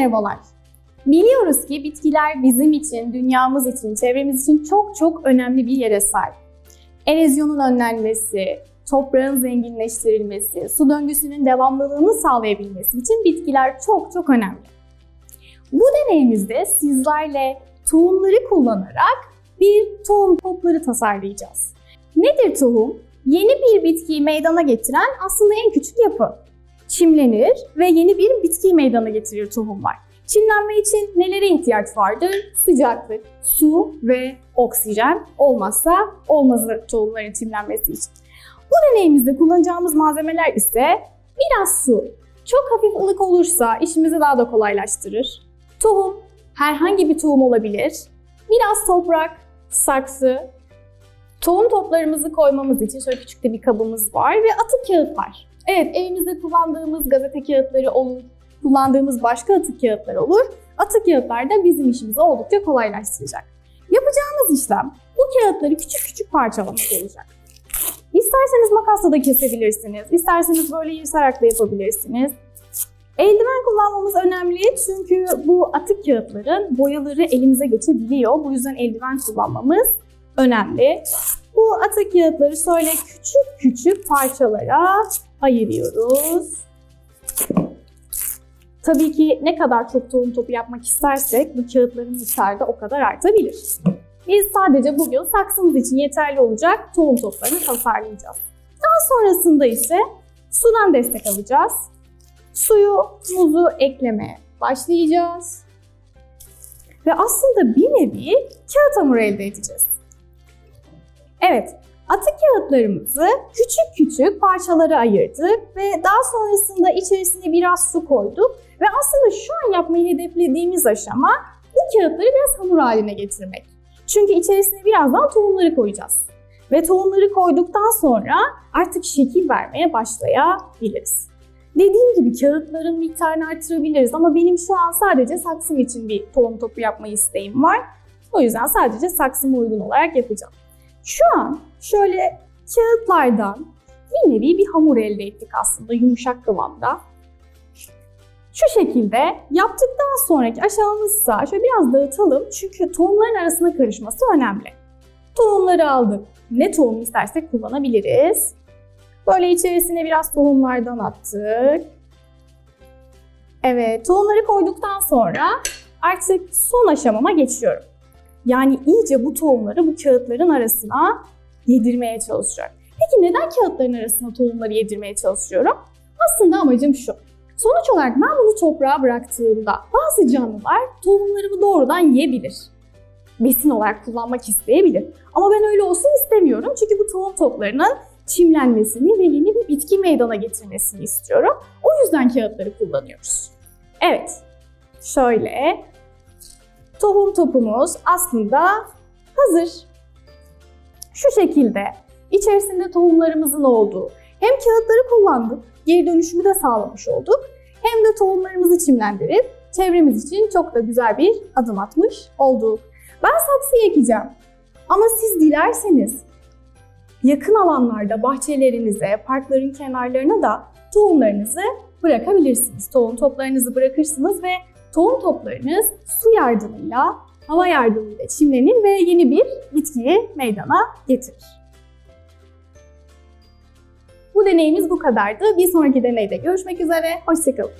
merhabalar. Biliyoruz ki bitkiler bizim için, dünyamız için, çevremiz için çok çok önemli bir yere sahip. Erozyonun önlenmesi, toprağın zenginleştirilmesi, su döngüsünün devamlılığını sağlayabilmesi için bitkiler çok çok önemli. Bu deneyimizde sizlerle tohumları kullanarak bir tohum topları tasarlayacağız. Nedir tohum? Yeni bir bitkiyi meydana getiren aslında en küçük yapı. Çimlenir ve yeni bir bitkiyi meydana getirir tohumlar. Çimlenme için nelere ihtiyaç vardır? Sıcaklık, su ve oksijen olmazsa olmazı tohumların çimlenmesi için. Bu deneyimizde kullanacağımız malzemeler ise biraz su. Çok hafif ılık olursa işimizi daha da kolaylaştırır. Tohum, herhangi bir tohum olabilir. Biraz toprak, saksı. Tohum toplarımızı koymamız için şöyle küçük bir kabımız var ve atık kağıt var. Evet, evimizde kullandığımız gazete kağıtları olur, kullandığımız başka atık kağıtlar olur. Atık kağıtlar da bizim işimizi oldukça kolaylaştıracak. Yapacağımız işlem bu kağıtları küçük küçük parçalamak olacak. İsterseniz makasla da kesebilirsiniz, isterseniz böyle yırtarak da yapabilirsiniz. Eldiven kullanmamız önemli çünkü bu atık kağıtların boyaları elimize geçebiliyor. Bu yüzden eldiven kullanmamız önemli. Bu atık kağıtları şöyle küçük küçük parçalara ayırıyoruz. Tabii ki ne kadar çok tohum topu yapmak istersek bu kağıtların miktarı da o kadar artabilir. Biz sadece bugün saksımız için yeterli olacak tohum toplarını tasarlayacağız. Daha sonrasında ise sudan destek alacağız. Suyu, muzu eklemeye başlayacağız. Ve aslında bir nevi kağıt hamuru elde edeceğiz. Evet, atık kağıtlarımızı küçük küçük parçalara ayırdık ve daha sonrasında içerisine biraz su koyduk. Ve aslında şu an yapmayı hedeflediğimiz aşama bu kağıtları biraz hamur haline getirmek. Çünkü içerisine birazdan tohumları koyacağız. Ve tohumları koyduktan sonra artık şekil vermeye başlayabiliriz. Dediğim gibi kağıtların miktarını artırabiliriz ama benim şu an sadece saksım için bir tohum topu yapma isteğim var. O yüzden sadece saksıma uygun olarak yapacağım. Şu an şöyle kağıtlardan bir nevi bir hamur elde ettik aslında yumuşak kıvamda. Şu şekilde yaptıktan sonraki aşamamızsa şöyle biraz dağıtalım çünkü tohumların arasına karışması önemli. Tohumları aldık. Ne tohum istersek kullanabiliriz. Böyle içerisine biraz tohumlardan attık. Evet, tohumları koyduktan sonra artık son aşamama geçiyorum. Yani iyice bu tohumları bu kağıtların arasına yedirmeye çalışacağım. Peki neden kağıtların arasına tohumları yedirmeye çalışıyorum? Aslında amacım şu. Sonuç olarak ben bunu toprağa bıraktığımda bazı canlılar tohumlarımı doğrudan yiyebilir. Besin olarak kullanmak isteyebilir. Ama ben öyle olsun istemiyorum çünkü bu tohum toplarının çimlenmesini ve yeni bir bitki meydana getirmesini istiyorum. O yüzden kağıtları kullanıyoruz. Evet, şöyle tohum topumuz aslında hazır. Şu şekilde içerisinde tohumlarımızın olduğu hem kağıtları kullandık, geri dönüşümü de sağlamış olduk. Hem de tohumlarımızı çimlendirip çevremiz için çok da güzel bir adım atmış olduk. Ben saksıyı ekeceğim. Ama siz dilerseniz yakın alanlarda bahçelerinize, parkların kenarlarına da tohumlarınızı bırakabilirsiniz. Tohum toplarınızı bırakırsınız ve tohum toplarınız su yardımıyla, hava yardımıyla çimlenir ve yeni bir bitkiyi meydana getirir. Bu deneyimiz bu kadardı. Bir sonraki deneyde görüşmek üzere. Hoşçakalın.